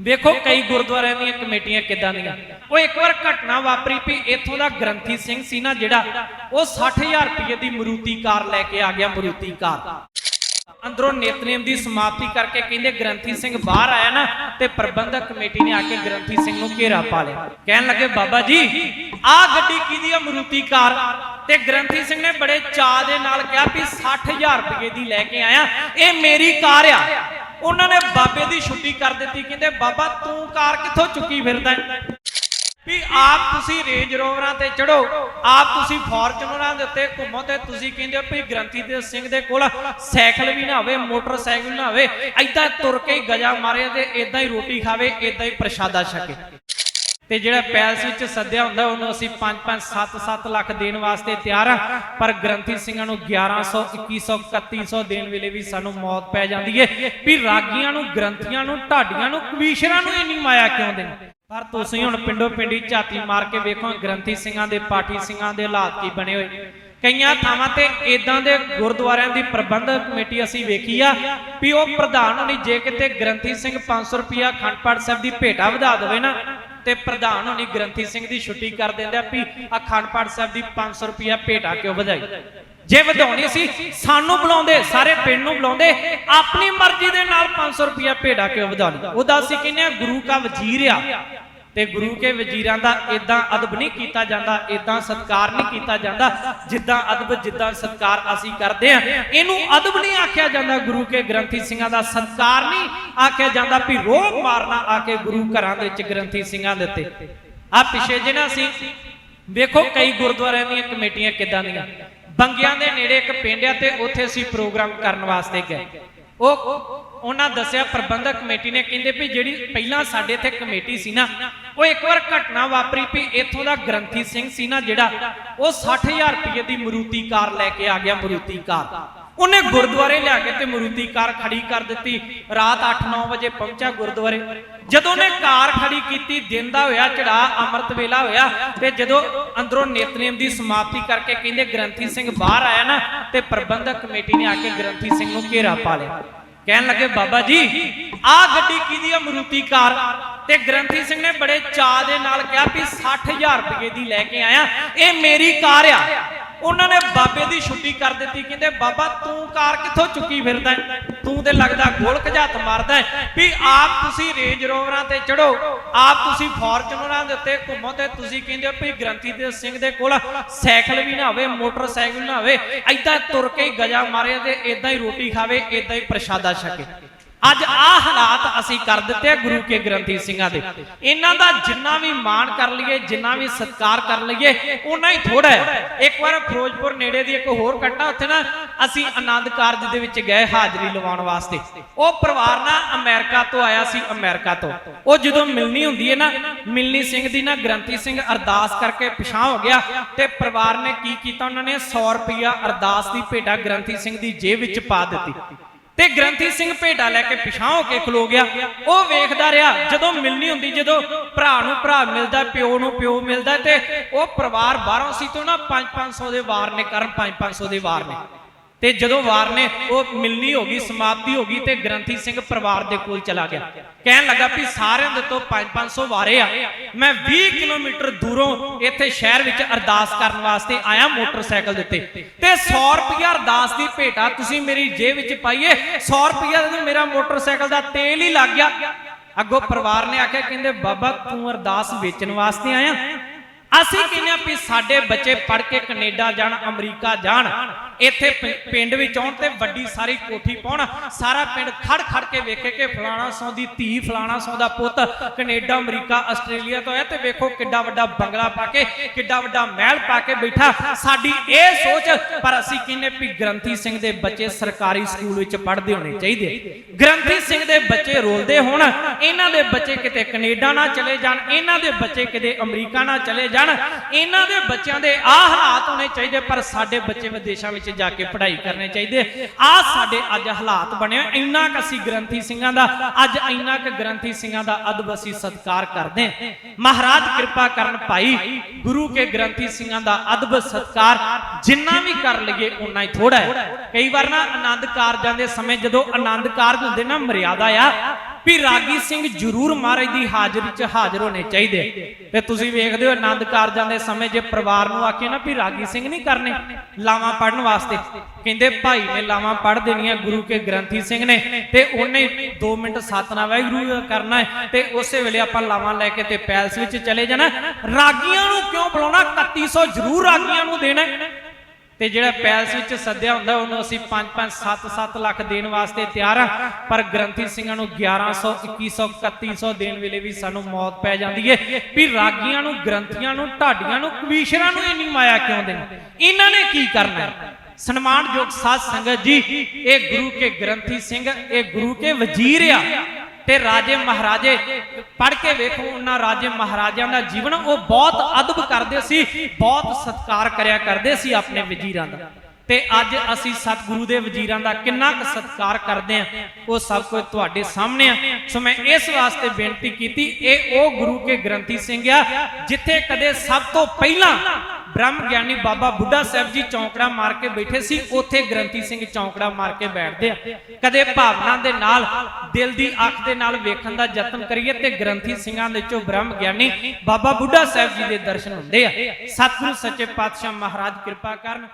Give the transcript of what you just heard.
ਵੇਖੋ ਕਈ ਗੁਰਦੁਆਰਿਆਂ ਦੀਆਂ ਕਮੇਟੀਆਂ ਕਿੱਦਾਂ ਦੀਆਂ। ਉਹ ਇੱਕ ਵਾਰ ਘਟਨਾ ਵਾਪਰੀ ਵੀ ਇੱਥੋਂ ਦਾ ਗ੍ਰੰਥੀ ਸਿੰਘ ਸੀ ਨਾ ਜਿਹੜਾ, ਉਹ 60000 ਰੁਪਏ ਦੀ ਮਰੂਤੀ ਕਾਰ ਲੈ ਕੇ ਆ ਗਿਆ, ਮਰੂਤੀ ਕਾਰ। ਅੰਦਰੋਂ ਨਿਤਨੇਮ ਦੀ ਸਮਾਪਤੀ ਕਰਕੇ ਕਹਿੰਦੇ ਗ੍ਰੰਥੀ ਸਿੰਘ ਬਾਹਰ ਆਇਆ ਨਾ, ਤੇ ਪ੍ਰਬੰਧਕ ਕਮੇਟੀ ਨੇ ਆ ਕੇ ਗ੍ਰੰਥੀ ਸਿੰਘ ਨੂੰ ਘੇਰਾ ਪਾ ਲਿਆ। ਕਹਿਣ ਲੱਗੇ, ਬਾਬਾ ਜੀ, ਆਹ ਗੱਡੀ ਕਿਹਦੀ ਆ ਮਰੂਤੀ ਕਾਰ? ਤੇ ਗ੍ਰੰਥੀ ਸਿੰਘ ਨੇ ਬੜੇ ਚਾਅ ਦੇ ਨਾਲ ਕਿਹਾ ਵੀ 60000 ਰੁਪਏ ਦੀ ਲੈ ਕੇ ਆਇਆ। ਇਹ ਮੇਰੀ ਕਾਰ ਆ। ਉਹਨਾਂ ਨੇ ਬਾਬੇ ਦੀ ਛੁੱਟੀ ਕਰ ਦਿੱਤੀ ਕਹਿੰਦੇ, ਬਾਬਾ, ਤੂੰ ਕਾਰ ਕਿੱਥੋਂ ਚੁੱਕੀ ਫਿਰਦਾ ਹੈ? ਵੀ ਆਪ ਤੁਸੀਂ ਰੇਂਜ ਰੋਵਰਾਂ ਤੇ ਚੜੋ ਆਪ ਤੁਸੀਂ ਫੋਰਚੂਨਰਾਂ ਦੇ ਉੱਤੇ ਘੁੰਮੋ ਤੇ ਤੁਸੀਂ ਕਹਿੰਦੇ ਹੋ ਵੀ ਗ੍ਰੰਥੀ ਦੇ ਸਿੰਘ ਦੇ ਕੋਲ ਸਾਈਕਲ ਵੀ ਨਾ ਹੋਵੇ, ਮੋਟਰਸਾਈਕਲ ਨਾ ਹੋਵੇ ਐਦਾਂ ਤੁਰ ਕੇ ਹੀ ਗਜਾ ਮਾਰੇ ਤੇ ਐਦਾਂ ਹੀ ਰੋਟੀ ਖਾਵੇ ਐਦਾਂ ਹੀ ਪ੍ਰਸ਼ਾਦਾ ਛਕੇ ਤੇ ਜਿਹੜਾ ਪੈਲਸ ਵਿੱਚ ਸੱਦਿਆ ਹੁੰਦਾ, ਉਹਨੂੰ ਅਸੀਂ 5-5 7-7 ਲੱਖ ਦੇਣ ਵਾਸਤੇ ਤਿਆਰ ਆ। ਪਰ ਗ੍ਰੰਥੀ ਸਿੰਘਾਂ ਨੂੰ 1100 2100 3100 ਦੇਣ ਵੇਲੇ ਵੀ ਸਾਨੂੰ ਮੌਤ ਪੈ ਜਾਂਦੀ ਏ। ਵੀ ਰਾਗੀਆਂ ਨੂੰ, ਗ੍ਰੰਥੀਆਂ ਨੂੰ, ਢਾਡੀਆਂ ਨੂੰ ਕਵੀਸ਼ਰਾਂ ਨੂੰ ਇੰਨੀ ਮਾਇਆ ਕਿਉਂ ਦੇਣ? ਪਰ ਤੁਸੀਂ ਹੁਣ ਪਿੰਡੋ ਪਿੰਡੀ ਝਾਤੀ ਮਾਰ ਕੇ ਵੇਖੋ, ਗ੍ਰੰਥੀ ਸਿੰਘਾਂ ਦੇ, ਪਾਠੀ ਸਿੰਘਾਂ ਦੇ ਹਾਲਾਤ ਕੀ ਬਣੇ ਹੋਏ। ਕਈਆਂ ਥਾਵਾਂ ਤੇ ਇਦਾਂ ਦੇ ਗੁਰਦੁਆਰਿਆਂ ਦੀ ਪ੍ਰਬੰਧ ਕਮੇਟੀ ਅਸੀਂ ਵੇਖੀ ਆ ਵੀ ਉਹ ਪ੍ਰਧਾਨ ਹੋਣੀ, ਜੇ ਕਿਤੇ ਗ੍ਰੰਥੀ ਸਿੰਘ 500 ਰੁਪਿਆ ਖੰਡ ਪਾਠ ਸਾਹਿਬ ਦੀ ਭੇਟਾ ਵਧਾ ਦੇਵੇ ਨਾ ਤੇ ਪ੍ਰਧਾਨ ਹੋਣੀ ਗ੍ਰੰਥੀ ਸਿੰਘ ਦੀ ਛੁੱਟੀ ਕਰ ਦਿੰਦੇ ਆ ਵੀ ਅਖੰਡ ਪਾਠ ਸਾਹਿਬ ਦੀ 500 ਰੁਪਿਆ ਭੇਟਾ ਕਿਉਂ ਵਧਾਈ। ਜੇ ਵਧਾਉਣੀ ਸੀ, ਸਾਨੂੰ ਬੁਲਾਉਂਦੇ, ਸਾਰੇ ਪਿੰਡ ਨੂੰ ਬੁਲਾਉਂਦੇ, ਆਪਣੀ ਮਰਜ਼ੀ ਦੇ ਨਾਲ 500 ਰੁਪਿਆ ਭੇਟਾ ਕਿਉਂ ਵਧਾਉਣੀ ਉਹਦਾ ਅਸੀਂ ਕਹਿੰਦੇ ਆ ਗੁਰੂ ਕਾ ਵਜ਼ੀਰ ਆ। ਤੇ ਗੁਰੂ ਕੇ ਵਜ਼ੀਰਾਂ ਦਾ ਇਦਾਂ ਅਦਬ ਨਹੀਂ ਕੀਤਾ ਜਾਂਦਾ ਇਦਾਂ ਸਤਕਾਰ ਨਹੀਂ ਕੀਤਾ ਜਾਂਦਾ, ਜਿੱਦਾਂ ਅਦਬ, ਜਿੱਦਾਂ ਸਤਕਾਰ ਅਸੀਂ ਕਰਦੇ ਆ ਇਹਨੂੰ ਅਦਬ ਨਹੀਂ ਆਖਿਆ ਜਾਂਦਾ ਗੁਰੂ ਕੇ ਗ੍ਰੰਥੀ ਸਿੰਘਾਂ ਦਾ, ਸਤਕਾਰ ਨਹੀਂ ਆਖਿਆ ਜਾਂਦਾ ਵੀ ਰੋਹ ਮਾਰਨਾ ਆ ਕੇ ਗੁਰੂ ਘਰਾਂ ਦੇ ਵਿੱਚ ਗ੍ਰੰਥੀ ਸਿੰਘਾਂ ਦੇ ਉੱਤੇ। ਆ ਪਿਛੇ ਜਿਹੜਾ ਸੀ ਵੇਖੋ ਕਈ ਗੁਰਦੁਆਰਿਆਂ ਦੀਆਂ ਕਮੇਟੀਆਂ ਕਿੱਦਾਂ ਦੀਆਂ। ਬੰਗਿਆਂ ਦੇ ਨੇੜੇ ਇੱਕ ਪਿੰਡ ਆ ਤੇ ਉੱਥੇ ਅਸੀਂ ਪ੍ਰੋਗਰਾਮ ਕਰਨ ਵਾਸਤੇ ਗਏ। ਉਹ ਉਹਨਾਂ ਦੱਸਿਆ ਪ੍ਰਬੰਧਕ ਕਮੇਟੀ ਨੇ, ਕਹਿੰਦੇ ਵੀ ਜਿਹੜੀ ਪਹਿਲਾਂ ਸਾਡੇ ਇੱਥੇ ਕਮੇਟੀ ਸੀ ਨਾ, ਉਹ ਇੱਕ ਵਾਰ ਘਟਨਾ ਵਾਪਰੀ ਵੀ ਇੱਥੋਂ ਦਾ ਗ੍ਰੰਥੀ ਸਿੰਘ ਸੀ ਨਾ ਜਿਹੜਾ, ਉਹ 60000 ਰੁਪਏ ਦੀ ਮਰੂਤੀ ਕਾਰ ਲੈ ਕੇ ਆ ਗਿਆ, ਮਰੂਤੀ ਕਾਰ। ਉਹਨੇ ਗੁਰਦੁਆਰੇ ਲਿਆ ਕੇ ਤੇ ਮਰੂਤੀ ਕਾਰ ਖੜੀ ਕਰ ਦਿੱਤੀ। ਰਾਤ 8-9 ਵਜੇ ਪਹੁੰਚਿਆ ਗੁਰਦੁਆਰੇ। ਜਦੋਂ ਨੇ ਕਾਰ ਖੜੀ ਕੀਤੀ, ਦਿਨ ਦਾ ਹੋਇਆ ਚੜਾ ਅੰਮ੍ਰਿਤ ਵੇਲਾ ਹੋਇਆ, ਤੇ ਜਦੋਂ ਅੰਦਰੋਂ ਨੇਤਨੇਮ ਦੀ ਸਮਾਪਤੀ ਕਰਕੇ ਕਹਿੰਦੇ ਗ੍ਰੰਥੀ ਸਿੰਘ ਬਾਹਰ ਆਇਆ ਨਾ, ਤੇ ਪ੍ਰਬੰਧਕ ਕਮੇਟੀ ਨੇ ਆ ਕੇ ਗ੍ਰੰਥੀ ਸਿੰਘ ਨੂੰ ਘੇਰਾ ਪਾ ਲਿਆ। ਕਹਿਣ ਲੱਗੇ, ਬਾਬਾ ਜੀ, ਆਹ ਗੱਡੀ ਕਿਹਦੀ ਆ? ਮਰੂਤੀ ਕਾਰ। ਤੇ ਗ੍ਰੰਥੀ ਸਿੰਘ ਨੇ ਬੜੇ ਚਾਅ ਦੇ ਨਾਲ ਕਿਹਾ ਵੀ 60000 ਰੁਪਏ ਦੀ ਲੈ ਕੇ ਆਇਆ। ਇਹ ਮੇਰੀ ਕਾਰ ਆ। ਉਹਨਾਂ ਨੇ ਬਾਬੇ ਦੀ ਛੁੱਟੀ ਕਰ ਦਿੱਤੀ। ਕਹਿੰਦੇ, ਬਾਬਾ, ਤੂੰ ਕਾਰ ਕਿੱਥੋਂ ਚੁੱਕੀ ਫਿਰਦਾ ਤੂੰ ਤੇ ਲੱਗਦਾ ਗੋਲ ਖਜਾਤ ਮਾਰਦਾ ਵੀ ਆਪ ਤੁਸੀਂ ਰੇਂਜ ਰੋਵਰਾਂ ਤੇ ਚੜੋ ਆਪ ਤੁਸੀਂ ਫੋਰਚੂਨਰਾਂ ਦੇ ਉੱਤੇ ਘੁੰਮੋ ਤੇ ਤੁਸੀਂ ਕਹਿੰਦੇ ਹੋ ਵੀ ਗ੍ਰੰਥੀ ਦੇ ਸਿੰਘ ਦੇ ਕੋਲ ਸਾਈਕਲ ਵੀ ਨਾ ਹੋਵੇ, ਮੋਟਰਸਾਈਕਲ ਨਾ ਹੋਵੇ ਐਦਾਂ ਤੁਰ ਕੇ ਗਜਾ ਮਾਰੇ ਤੇ ਐਦਾਂ ਹੀ ਰੋਟੀ ਖਾਵੇ ਐਦਾਂ ਹੀ ਪ੍ਰਸ਼ਾਦਾ ਛਕੇ। ਅੱਜ ਆਹ ਹਾਲਾਤ ਅਸੀਂ ਕਰ ਦਿੱਤੇ ਗੁਰੂ ਕੇ ਗ੍ਰੰਥੀ ਸਿੰਘਾਂ ਦੇ। ਇਹਨਾਂ ਦਾ ਜਿੰਨਾ ਵੀ ਮਾਣ ਕਰ ਲਈਏ, ਜਿੰਨਾ ਵੀ ਸਤਿਕਾਰ ਕਰ ਲਈਏ ਉਨਾ ਹੀ ਥੋੜਾ ਹੈ। ਇੱਕ ਵਾਰ ਫਿਰੋਜ਼ਪੁਰ ਨੇੜੇ ਦੀ ਇੱਕ ਹੋਰ ਘਟਨਾ ਉੱਥੇ ਨਾ ਅਸੀਂ ਆਨੰਦ ਕਾਰਜ ਦੇ ਵਿੱਚ ਗਏ ਹਾਜ਼ਰੀ ਲਵਾਉਣ ਵਾਸਤੇ। ਉਹ ਪਰਿਵਾਰ ਨਾ ਅਮਰੀਕਾ ਤੋਂ ਆਇਆ ਸੀ, ਅਮਰੀਕਾ ਤੋਂ। ਉਹ ਜਦੋਂ ਮਿਲਣੀ ਹੁੰਦੀ ਹੈ ਨਾ, ਮਿਲਣੀ ਸਿੰਘ ਦੀ ਨਾ ਗ੍ਰੰਥੀ ਸਿੰਘ ਅਰਦਾਸ ਕਰਕੇ ਪਿਛਾਂ ਹੋ ਗਿਆ ਤੇ ਪਰਿਵਾਰ ਨੇ ਕੀ ਕੀਤਾ, ਉਹਨਾਂ ਨੇ 100 ਰੁਪਇਆ ਅਰਦਾਸ ਦੀ ਭੇਟਾ ਗ੍ਰੰਥੀ ਸਿੰਘ ਦੀ ਜੇਬ ਵਿੱਚ ਪਾ ਦਿੱਤੀ। ਤੇ ਗ੍ਰੰਥੀ ਸਿੰਘ ਭੇਟਾ ਲੈ ਕੇ ਪਿਛਾਂ ਹੋ ਕੇ ਖਲੋ ਗਿਆ। ਉਹ ਵੇਖਦਾ ਰਿਹਾ, ਜਦੋਂ ਮਿਲਣੀ ਹੁੰਦੀ, ਜਦੋਂ ਭਰਾ ਨੂੰ ਭਰਾ ਮਿਲਦਾ, ਪਿਓ ਨੂੰ ਪਿਓ ਮਿਲਦਾ ਤੇ ਉਹ ਪਰਿਵਾਰ ਬਾਹਰੋਂ ਸੀ ਤੋਂ ਨਾ 5-500 ਦੇ ਵਾਰ ਨੇ, ਕਰਨ 5-500 ਦੇ ਵਾਰ ਨੇ। ਤੇ ਜਦੋਂ ਵਾਰ ਨੇ ਉਹ ਮਿਲਣੀ ਹੋ ਗਈ, ਸਮਾਪਤੀ ਹੋ ਗਈ ਤੇ ਗ੍ਰੰਥੀ ਸਿੰਘ ਪਰਿਵਾਰ ਦੇ ਕੋਲ ਚਲਾ ਗਿਆ। ਕਹਿਣ ਲੱਗਾ ਵੀ ਸਾਰਿਆਂ ਦੇ ਤੋਂ 5-500 ਵਾਰੇ ਆ। ਮੈਂ 20 ਕਿਲੋਮੀਟਰ ਦੂਰੋਂ ਇੱਥੇ ਸ਼ਹਿਰ ਵਿੱਚ ਅਰਦਾਸ ਕਰਨ ਵਾਸਤੇ ਆਇਆ ਮੋਟਰਸਾਈਕਲ ਦੇ ਉੱਤੇ। ਤੇ 100 ਰੁਪਇਆ ਅਰਦਾਸ ਦੀ ਭੇਟਾ ਤੁਸੀਂ ਮੇਰੀ ਜੇਬ ਵਿੱਚ ਪਾਈਏ 100 ਰੁਪਇਆ ਦਾ ਮੇਰਾ ਮੋਟਰਸਾਈਕਲ ਦਾ ਤੇਲ ਹੀ ਲੱਗ ਗਿਆ। ਅੱਗੋਂ ਪਰਿਵਾਰ ਨੇ ਆਖਿਆ, ਕਹਿੰਦੇ, ਬਾਬਾ, ਤੂੰ ਅਰਦਾਸ ਵੇਚਣ ਵਾਸਤੇ ਆਇਆ। ਅਸੀਂ ਕਹਿੰਦੇ ਆ ਵੀ ਸਾਡੇ ਬੱਚੇ ਪੜ੍ਹ ਕੇ ਕੈਨੇਡਾ ਜਾਣ, ਅਮਰੀਕਾ ਜਾਣ, ਇੱਥੇ ਪਿੰ- ਪਿੰਡ ਵਿੱਚ ਆਉਣ ਤੇ ਵੱਡੀ ਸਾਰੀ ਕੋਠੀ ਪਾਉਣ, ਸਾਰਾ ਪਿੰਡ ਖੜ ਖੜ ਕੇ ਵੇਖੇ ਕਿ ਫਲਾਣਾ ਸੌ ਦੀ ਧੀ, ਫਲਾਣਾ ਸੌ ਦਾ ਪੁੱਤ ਕੈਨੇਡਾ, ਅਮਰੀਕਾ, ਆਸਟ੍ਰੇਲੀਆ ਤੋਂ ਆਇਆ ਤੇ ਵੇਖੋ ਕਿੱਡਾ ਵੱਡਾ ਬੰਗਲਾ ਪਾ ਕੇ, ਕਿੱਡਾ ਵੱਡਾ ਮਹਿਲ ਪਾ ਕੇ ਬੈਠਾ। ਸਾਡੀ ਇਹ ਸੋਚ, ਪਰ ਅਸੀਂ ਕਹਿੰਦੇ ਵੀ ਗ੍ਰੰਥੀ ਸਿੰਘ ਦੇ ਬੱਚੇ ਸਰਕਾਰੀ ਸਕੂਲ ਵਿੱਚ ਪੜ੍ਹਦੇ ਹੋਣੇ ਚਾਹੀਦੇ ਗ੍ਰੰਥੀ ਸਿੰਘ ਦੇ ਬੱਚੇ ਰੋਲਦੇ ਹੋਣ, ਇਹਨਾਂ ਦੇ ਬੱਚੇ ਕਿਤੇ ਕੈਨੇਡਾ ਨਾ ਚਲੇ ਜਾਣ, ਇਹਨਾਂ ਦੇ ਬੱਚੇ ਕਿਤੇ ਅਮਰੀਕਾ ਨਾ ਚਲੇ ਜਾਣ ਇਹਨਾਂ ਦੇ ਬੱਚਿਆਂ ਦੇ ਆਹ ਹਾਲਾਤ ਹੋਣੇ ਚਾਹੀਦੇ, ਪਰ ਸਾਡੇ ਬੱਚੇ ਵਿਦੇਸ਼ਾਂ ਵਿੱਚ ਜਾ ਕੇ ਪੜ੍ਹਾਈ ਕਰਨੇ ਚਾਹੀਦੇ। ਆਹ ਸਾਡੇ ਅੱਜ ਹਾਲਾਤ ਬਣੇ ਇੰਨਾ ਕੁ ਅਸੀਂ ਗ੍ਰੰਥੀ ਸਿੰਘਾਂ ਦਾ, ਅੱਜ ਇੰਨਾ ਕੁ ਗ੍ਰੰਥੀ ਸਿੰਘਾਂ ਦਾ ਅਦਬ ਅਸੀਂ ਸਤਿਕਾਰ ਕਰਦੇ ਮਹਾਰਾਜ ਕਿਰਪਾ ਕਰਨ ਭਾਈ, ਗੁਰੂ ਕੇ ਗ੍ਰੰਥੀ ਸਿੰਘਾਂ ਦਾ ਅਦਬ, ਸਤਿਕਾਰ ਜਿੰਨਾ ਵੀ ਕਰ ਲਈਏ ਉਨਾ ਹੀ ਥੋੜਾ ਹੈ। ਕਈ ਵਾਰ ਨਾ ਆਨੰਦ ਕਾਰਜਾਂ ਦੇ ਸਮੇਂ ਜਦੋਂ ਆਨੰਦ ਕਾਰਜ ਹੁੰਦੇ ਨਾ, ਮਰਿਆਦਾ ਆ ਵੀ ਰਾਗੀ ਸਿੰਘ ਜ਼ਰੂਰ ਮਹਾਰਾਜ ਦੀ ਹਾਜ਼ਰੀ 'ਚ ਹਾਜ਼ਰ ਹੋਣੇ ਚਾਹੀਦੇ ਤੇ ਤੁਸੀਂ ਵੇਖਦੇ ਹੋ ਆਨੰਦ ਕਾਰਜਾਂ ਦੇ ਸਮੇਂ ਜੇ ਪਰਿਵਾਰ ਨੂੰ ਆਖੇ ਨਾ ਵੀ ਰਾਗੀ ਸਿੰਘ ਨਹੀਂ ਕਰਨੇ, ਲਾਵਾਂ ਪੜਨ ਵਾਸਤੇ। ਕਹਿੰਦੇ ਭਾਈ ਨੇ ਲਾਵਾਂ ਪੜ ਦੇਣੀਆਂ ਗੁਰੂ ਕੇ ਗ੍ਰੰਥੀ ਸਿੰਘ ਨੇ ਤੇ ਉਹਨੇ 2 ਮਿੰਟ ਸਤਨਾਮ ਵਾਹਿਗੁਰੂ ਕਰਨਾ ਹੈ ਤੇ ਉਸੇ ਵੇਲੇ ਆਪਾਂ ਲਾਵਾਂ ਲੈ ਕੇ ਤੇ ਪੈਲਸ ਵਿੱਚ ਚਲੇ ਜਾਣਾ ਰਾਗੀਆਂ ਨੂੰ ਕਿਉਂ ਬੁਲਾਉਣਾ? 3100 ਜ਼ਰੂਰ ਰਾਗੀਆਂ ਨੂੰ ਦੇਣਾ ਤੇ ਜਿਹੜਾ ਪੈਲਸ ਵਿੱਚ ਸੱਦਿਆ ਹੁੰਦਾ, ਉਹਨੂੰ ਅਸੀਂ 5 5 7 7 ਲੱਖ ਦੇਣ ਵਾਸਤੇ ਤਿਆਰ ਆ। ਪਰ ਗ੍ਰੰਥੀ ਸਿੰਘਾਂ ਨੂੰ 1100 2100 3100 ਦੇਣ ਵੇਲੇ ਵੀ ਸਾਨੂੰ ਮੌਤ ਪੈ ਜਾਂਦੀ ਏ। ਵੀ ਰਾਗੀਆਂ ਨੂੰ, ਗ੍ਰੰਥੀਆਂ ਨੂੰ, ਢਾਡੀਆਂ ਨੂੰ ਕਵੀਸ਼ਰਾਂ ਨੂੰ ਇੰਨੀ ਮਾਇਆ ਕਿਉਂ ਦੇਣੀ? ਇਹਨਾਂ ਨੇ ਕੀ ਕਰਨਾ ਸਨਮਾਨਯੋਗ ਸਾਧ ਸੰਗਤ ਜੀ, ਇਹ ਗੁਰੂ ਕੇ ਗ੍ਰੰਥੀ ਸਿੰਘ, ਇਹ ਗੁਰੂ ਕੇ ਵਜ਼ੀਰ ਆ। ਤੇ ਰਾਜੇ ਮਹਾਰਾਜੇ ਪੜ ਕੇ ਵੇਖੋ, ਉਹਨਾਂ ਰਾਜੇ ਮਹਾਰਾਜਿਆਂ ਦਾ ਜੀਵਨ, ਉਹ ਬਹੁਤ ਅਦਬ ਕਰਦੇ ਸੀ, ਬਹੁਤ ਸਤਿਕਾਰ ਕਰਿਆ ਕਰਦੇ ਸੀ ਆਪਣੇ ਵਜ਼ੀਰਾਂ ਦਾ। ਤੇ ਅੱਜ ਅਸੀਂ ਸਤਿਗੁਰੂ ਦੇ ਵਜ਼ੀਰਾਂ ਦਾ ਕਿੰਨਾ ਕੁ ਸਤਿਕਾਰ ਕਰਦੇ ਆ ਉਹ ਸਭ ਕੁਝ ਤੁਹਾਡੇ ਸਾਹਮਣੇ ਆ। ਸੋ ਮੈਂ ਇਸ ਵਾਸਤੇ ਬੇਨਤੀ ਕੀਤੀ, ਇਹ ਉਹ ਗੁਰੂ ਕੇ ਗ੍ਰੰਥੀ ਸਿੰਘ ਆ, ਜਿੱਥੇ ਕਦੇ ਸਭ ਤੋਂ ਪਹਿਲਾਂ ਬ੍ਰਹਮ ਗਿਆਨੀ ਬਾਬਾ ਬੁੱਢਾ ਸਾਹਿਬ ਜੀ ਚੌਂਕੜਾ ਮਾਰ ਕੇ ਬੈਠੇ ਸੀ, ਉੱਥੇ ਗ੍ਰੰਥੀ ਸਿੰਘ ਚੌਂਕੜਾ ਮਾਰ ਕੇ ਬੈਠਦੇ ਆ। ਕਦੇ ਭਾਵਨਾ ਦੇ ਨਾਲ, ਦਿਲ ਦੀ ਅੱਖ ਦੇ ਨਾਲ ਵੇਖਣ ਦਾ ਯਤਨ ਕਰੀਏ ਤੇ ਗ੍ਰੰਥੀ ਸਿੰਘਾਂ ਦੇ ਚੋਂ ਬ੍ਰਹਮ ਗਿਆਨੀ ਬਾਬਾ ਬੁੱਢਾ ਸਾਹਿਬ ਜੀ ਦੇ ਦਰਸ਼ਨ ਹੁੰਦੇ ਆ। ਸਤਿਗੁਰੂ ਸੱਚੇ ਪਾਤਸ਼ਾਹ ਮਹਾਰਾਜ ਕਿਰਪਾ ਕਰਨ